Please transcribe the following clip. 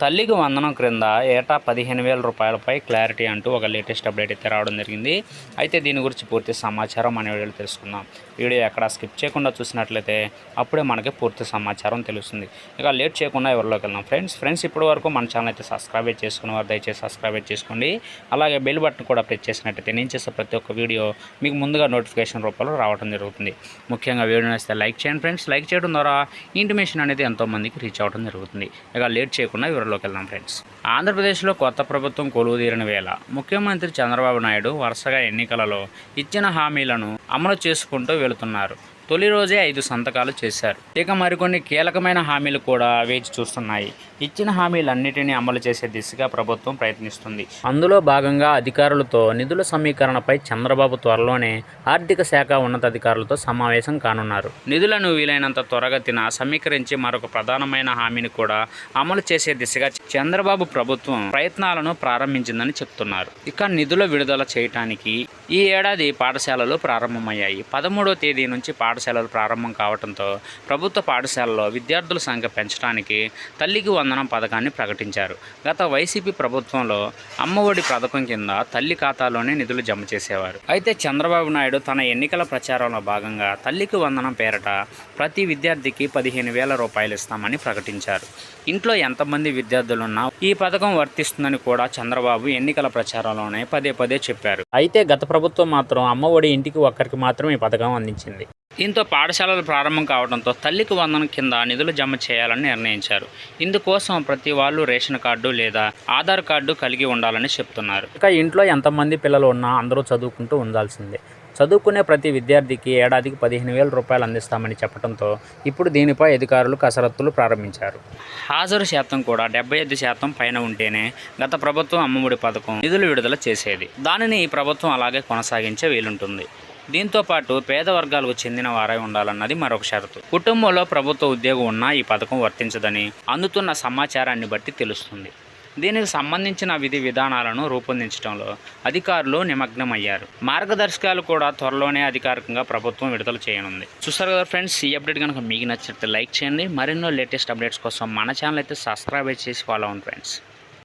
తల్లికి వందనం క్రింద ఏటా పదిహేను వేల రూపాయలపై క్లారిటీ అంటూ ఒక లేటెస్ట్ అప్డేట్ అయితే రావడం జరిగింది. అయితే దీని గురించి పూర్తి సమాచారం మన వీడియోలో తెలుసుకుందాం. వీడియో ఎక్కడ స్కిప్ చేయకుండా చూసినట్లయితే అప్పుడే మనకి పూర్తి సమాచారం తెలుస్తుంది. ఇక లేట్ చేయకుండా ఎవరిలోకి వెళ్దాం. ఫ్రెండ్స్ ఫ్రెండ్స్ ఇప్పటి వరకు మన ఛానల్ అయితే సబ్స్క్రైబ్ చేసుకున్న వారు దయచేసి సబ్స్క్రైబ్ చేసుకోండి. అలాగే బెల్ బటన్ కూడా ప్రెస్ చేసినట్టయితే నేను చేసే ప్రతి ఒక్క వీడియో మీకు ముందుగా నోటిఫికేషన్ రూపంలో రావడం జరుగుతుంది. ముఖ్యంగా వీడియో నచ్చితే లైక్ చేయండి ఫ్రెండ్స్. లైక్ చేయడం ద్వారా ఇంటిమేషన్ అనేది ఎంతో మందికి రీచ్ అవ్వడం జరుగుతుంది. ఇక లేట్ చేయకుండా వివరాల్లోకి వెళ్దాం ఫ్రెండ్స్. ఆంధ్రప్రదేశ్లో కొత్త ప్రభుత్వం కొలువుదీరిన వేళ ముఖ్యమంత్రి చంద్రబాబు నాయుడు వరుసగా ఎన్నికలలో ఇచ్చిన హామీలను అమలు చేసుకుంటూ వెళుతున్నారు. తొలి రోజే ఐదు సంతకాలు చేశారు. ఇక మరికొన్ని కీలకమైన హామీలు కూడా వేచి చూస్తున్నాయి. ఇచ్చిన హామీలన్నిటినీ అమలు చేసే దిశగా ప్రభుత్వం ప్రయత్నిస్తుంది. అందులో భాగంగా అధికారులతో నిధుల సమీకరణపై చంద్రబాబు త్వరలోనే ఆర్థిక శాఖ ఉన్నతాధికారులతో సమావేశం కానున్నారు. నిధులను వీలైనంత త్వరగతిన సమీకరించి మరొక ప్రధానమైన హామీని కూడా అమలు చేసే దిశగా చంద్రబాబు ప్రభుత్వం ప్రయత్నాలను ప్రారంభించిందని చెప్తున్నారు. ఇక నిధుల విడుదల చేయటానికి ఈ ఏడాది పాఠశాలలు ప్రారంభమయ్యాయి. పదమూడో తేదీ నుంచి పాఠ పాఠశాలలు ప్రారంభం కావడంతో ప్రభుత్వ పాఠశాలలో విద్యార్థుల సంఖ్య పెంచడానికి తల్లికి వందనం పథకాన్ని ప్రకటించారు. గత వైసీపీ ప్రభుత్వంలో అమ్మఒడి పథకం కింద తల్లి ఖాతాలోనే నిధులు జమ చేసేవారు. అయితే చంద్రబాబు నాయుడు తన ఎన్నికల ప్రచారంలో భాగంగా తల్లికి వందనం పేరట ప్రతి విద్యార్థికి పదిహేను వేల రూపాయలు ఇస్తామని ప్రకటించారు. ఇంట్లో ఎంతమంది విద్యార్థులున్నా ఈ పథకం వర్తిస్తుందని కూడా చంద్రబాబు ఎన్నికల ప్రచారంలోనే పదే పదే చెప్పారు. అయితే గత ప్రభుత్వం మాత్రం అమ్మఒడి ఇంటికి ఒక్కరికి మాత్రం ఈ పథకం అందించింది. దీంతో పాఠశాలలు ప్రారంభం కావడంతో తల్లికి వందనం కింద నిధులు జమ చేయాలని నిర్ణయించారు. ఇందుకోసం ప్రతి వాళ్ళు రేషన్ కార్డు లేదా ఆధార్ కార్డు కలిగి ఉండాలని చెప్తున్నారు. ఇక ఇంట్లో ఎంతమంది పిల్లలు ఉన్నా అందరూ చదువుకుంటూ ఉండాల్సిందే. చదువుకునే ప్రతి విద్యార్థికి ఏడాదికి పదిహేను వేల రూపాయలు అందిస్తామని చెప్పడంతో ఇప్పుడు దీనిపై అధికారులు కసరత్తులు ప్రారంభించారు. హాజరు శాతం కూడా డెబ్బై ఐదు శాతం పైన ఉంటేనే గత ప్రభుత్వం అమ్మఒడి పథకం నిధులు విడుదల చేసేది. దానిని ఈ ప్రభుత్వం అలాగే కొనసాగించే వీలుంటుంది. దీంతో పాటు పేద వర్గాలకు చెందిన వారై ఉండాలన్నది మరొక షరతు. కుటుంబంలో ప్రభుత్వ ఉద్యోగం ఉన్నా ఈ పథకం వర్తించదని అందుతున్న సమాచారాన్ని బట్టి తెలుస్తుంది. దీనికి సంబంధించిన విధి విధానాలను రూపొందించడంలో అధికారులు నిమగ్నమయ్యారు. మార్గదర్శకాలు కూడా త్వరలోనే అధికారికంగా ప్రభుత్వం విడుదల చేయనుంది. చూస్తారు కదా ఫ్రెండ్స్ ఈ అప్డేట్ కనుక మీకు నచ్చినట్లయితే లైక్ చేయండి. మరెన్నో లేటెస్ట్ అప్డేట్స్ కోసం మన ఛానల్ అయితే సబ్స్క్రైబ్ చేసి ఫాలో అవ్వండి ఫ్రెండ్స్.